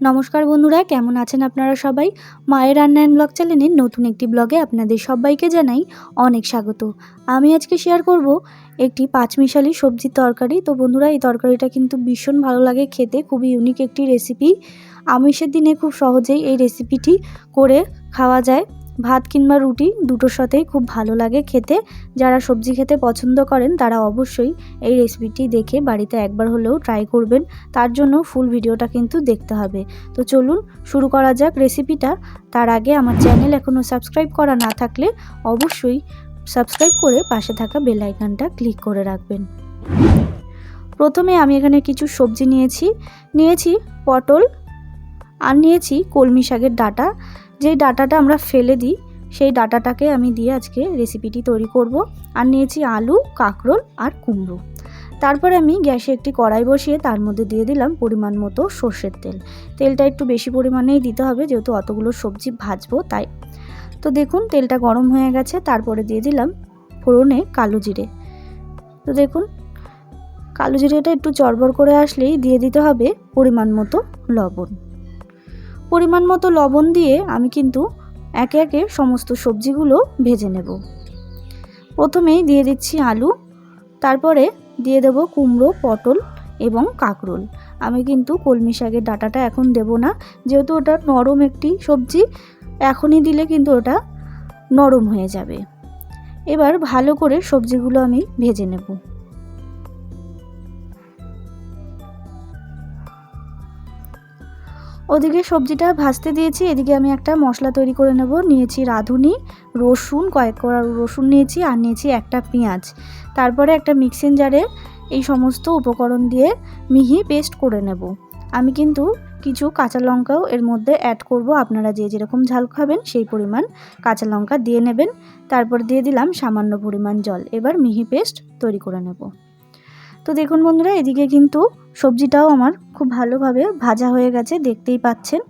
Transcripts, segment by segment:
নমস্কার বন্ধুরা, কেমন আছেন আপনারা সবাই? মায়ের রান্নায়ন ব্লগ চ্যানেলের নতুন একটি ব্লগে আপনাদের সবাইকে জানাই অনেক স্বাগত। আমি আজকে শেয়ার করব একটি পাঁচমিশালি সবজির তরকারি। তো বন্ধুরা, এই তরকারিটা কিন্তু ভীষণ ভালো লাগে খেতে, খুবই ইউনিক একটি রেসিপি আমিষের দিনে খুব সহজেই এই রেসিপিটি করে খাওয়া যায়। ভাত কিংবা রুটি দুটোর সাথেই খুব ভালো লাগে খেতে। যারা সবজি খেতে পছন্দ করেন, তারা অবশ্যই এই রেসিপিটি দেখে বাড়িতে একবার হলেও ট্রাই করবেন। তার জন্য ফুল ভিডিওটা কিন্তু দেখতে হবে। তো চলুন, শুরু করা যাক রেসিপিটা তার আগে আমার চ্যানেল এখনও সাবস্ক্রাইব করা না থাকলে অবশ্যই সাবস্ক্রাইব করে পাশে থাকা বেল আইকনটা ক্লিক করে রাখবেন। প্রথমে আমি এখানে কিছু সবজি নিয়েছি। নিয়েছি পটল আর নিয়েছি কলমি শাকের ডাটা। যেই ডাটাটা আমরা ফেলে দিই, সেই ডাটাটাকে আমি দিয়ে আজকে রেসিপিটি তৈরি করব। আর নিয়েছি আলু, কাঁকরোল আর কুমড়ো। তারপরে আমি গ্যাসে একটি কড়াই বসিয়ে তার মধ্যে দিয়ে দিলাম পরিমাণ মতো সর্ষের তেল। তেলটা একটু বেশি পরিমাণেই দিতে হবে, যেহেতু অতগুলো সবজি ভাজবো তাই। তো দেখুন, তেলটা গরম হয়ে গেছে, তারপরে দিয়ে দিলাম ফোড়নে কালো জিরে। তো দেখুন, কালো জিরেটা একটু চড়বড় করে আসলেই দিয়ে দিতে হবে পরিমাণ মতো লবণ। পরিমাণ মতো লবণ দিয়ে আমি কিন্তু একে একে সমস্ত সবজিগুলো ভেজে নেব। প্রথমেই দিয়ে দিচ্ছি আলু, তারপরে দিয়ে দেব কুমড়ো, পটল এবং কাঁকরোল। আমি কিন্তু কলমি শাকের ডাটাটা এখন দেব না, যেহেতু ওটা নরম একটি সবজি, এখনই দিলে কিন্তু ওটা নরম হয়ে যাবে। এবার ভালো করে সবজিগুলো আমি ভেজে নেব। ওদিকে সবজিটা ভাজতে দিয়েছি, এদিকে আমি একটা মশলা তৈরি করে নেব। নিয়েছি রাঁধুনি, রসুন, কয়েক করা রসুন নিয়েছি আর নিয়েছি একটা পেঁয়াজ। তারপরে একটা মিক্সিং জারে এই সমস্ত উপকরণ দিয়ে মিহি পেস্ট করে নেব। আমি কিন্তু কিছু কাঁচা লঙ্কাও এর মধ্যে অ্যাড করব। আপনারা যে যেরকম ঝাল খাবেন সেই পরিমাণ কাঁচা লঙ্কা দিয়ে নেবেন। তারপর দিয়ে দিলাম সামান্য পরিমাণ জল। এবার মিহি পেস্ট তৈরি করে নেব। তো দেখুন বন্ধুরা, এদিকে কিন্তু সবজিটাও আমার খুব ভালোভাবে ভাজা হয়ে গেছে, দেখতেই পাচ্ছেন।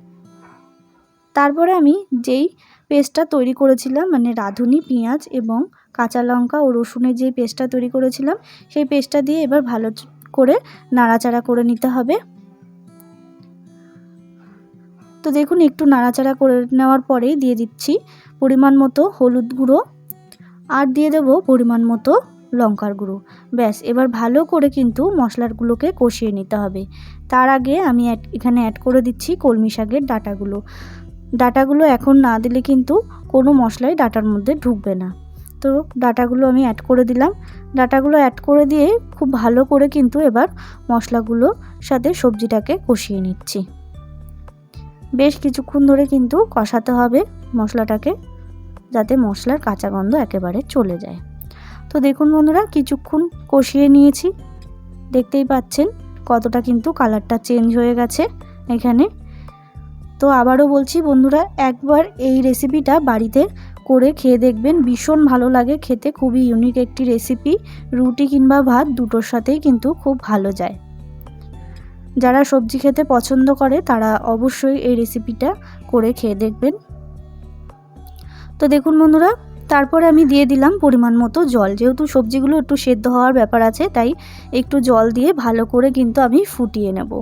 তারপরে আমি যেই পেস্টটা তৈরি করেছিলাম মানে রাঁধুনি, পেঁয়াজ এবং কাঁচা লঙ্কা ও রসুনের যে পেস্টটা তৈরি করেছিলাম, সেই পেস্টটা দিয়ে এবার ভালো করে নাড়াচাড়া করে নিতে হবে। তো দেখুন, একটু নাড়াচাড়া করে নেওয়ার পরেই দিয়ে দিচ্ছি পরিমাণ মতো হলুদ গুঁড়ো। আর দিয়ে দেবো পরিমাণ মতো লঙ্কার গুঁড়ো। ব্যাস, এবার ভালো করে কিন্তু মশলাগুলোকে কষিয়ে নিতে হবে। তার আগে আমি এখানে অ্যাড করে দিচ্ছি কলমি শাকের ডাটাগুলো। ডাটাগুলো এখন না দিলে কিন্তু কোনো মশলাই ডাটার মধ্যে ঢুকবে না। তো ডাটাগুলো আমি অ্যাড করে দিলাম। ডাটাগুলো অ্যাড করে দিয়ে খুব ভালো করে কিন্তু এবার মশলাগুলোর সাথে সবজিটাকে কষিয়ে নিচ্ছি। বেশ কিছুক্ষণ ধরে কিন্তু কষাতে হবে মশলাটাকে, যাতে মশলার কাঁচা গন্ধ একেবারে চলে যায়। তো দেখুন বন্ধুরা, কিছুক্ষণ কষিয়ে নিয়েছি। দেখতেই পাচ্ছেন কতটা কিন্তু কালারটা চেঞ্জ হয়ে গেছে এখানে। তো আবারও বলছি বন্ধুরা, একবার এই রেসিপিটা বাড়িতে করে খেয়ে দেখবেন, ভীষণ ভালো লাগে খেতে, খুবই ইউনিক একটি রেসিপি রুটি কিংবা ভাত দুটোর সাথেই কিন্তু খুব ভালো যায়। যারা সবজি খেতে পছন্দ করে, তারা অবশ্যই এই রেসিপিটা করে খেয়ে দেখবেন। তো দেখুন বন্ধুরা তারপরে আমি দিয়ে দিলাম পরিমাণ মতো জল। যেহেতু সবজিগুলো একটু সেদ্ধ হওয়ার ব্যাপার আছে, তাই একটু জল দিয়ে ভালো করে কিন্তু আমি ফুটিয়ে নেব।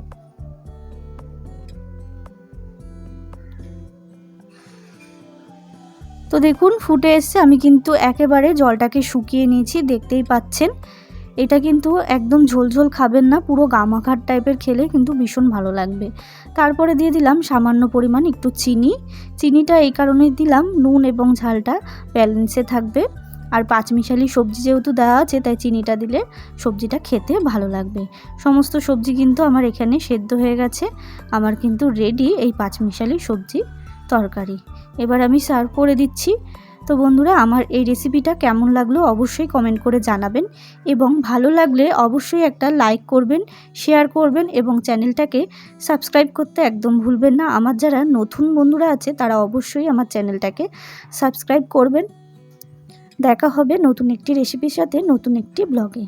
তো দেখুন, ফুটে এসছে। আমি কিন্তু একেবারে জলটাকে শুকিয়ে নিয়েছি, দেখতেই পাচ্ছেন। এটা কিন্তু একদম ঝোলঝোল খাবেন না, পুরো গামাখার টাইপের খেলে কিন্তু ভীষণ ভালো লাগবে। তারপরে দিয়ে দিলাম সামান্য পরিমাণ একটু চিনি। চিনিটা এই কারণেই দিলাম, নুন এবং ঝালটা ব্যালেন্সে থাকবে। আর পাঁচমিশালি সবজি যেহেতু দেওয়া আছে, তাই চিনিটা দিলে সবজিটা খেতে ভালো লাগবে। সমস্ত সবজি কিন্তু আমার এখানে সেদ্ধ হয়ে গেছে। আমার কিন্তু রেডি এই পাঁচমিশালি সবজি তরকারি। এবার আমি সার্ভ করে দিচ্ছি। তো বন্ধুরা, আমার এই রেসিপিটা কেমন লাগল অবশ্যই কমেন্ট করে জানাবেন এবং ভালো লাগলে অবশ্যই একটা লাইক করবেন শেয়ার করবেন এবং চ্যানেলটাকে সাবস্ক্রাইব করতে একদম ভুলবেন না। আমার যারা নতুন বন্ধুরা আছে, তারা অবশ্যই আমার চ্যানেলটাকে সাবস্ক্রাইব করবেন। দেখা হবে নতুন একটি রেসিপির সাথে, নতুন একটি ব্লগে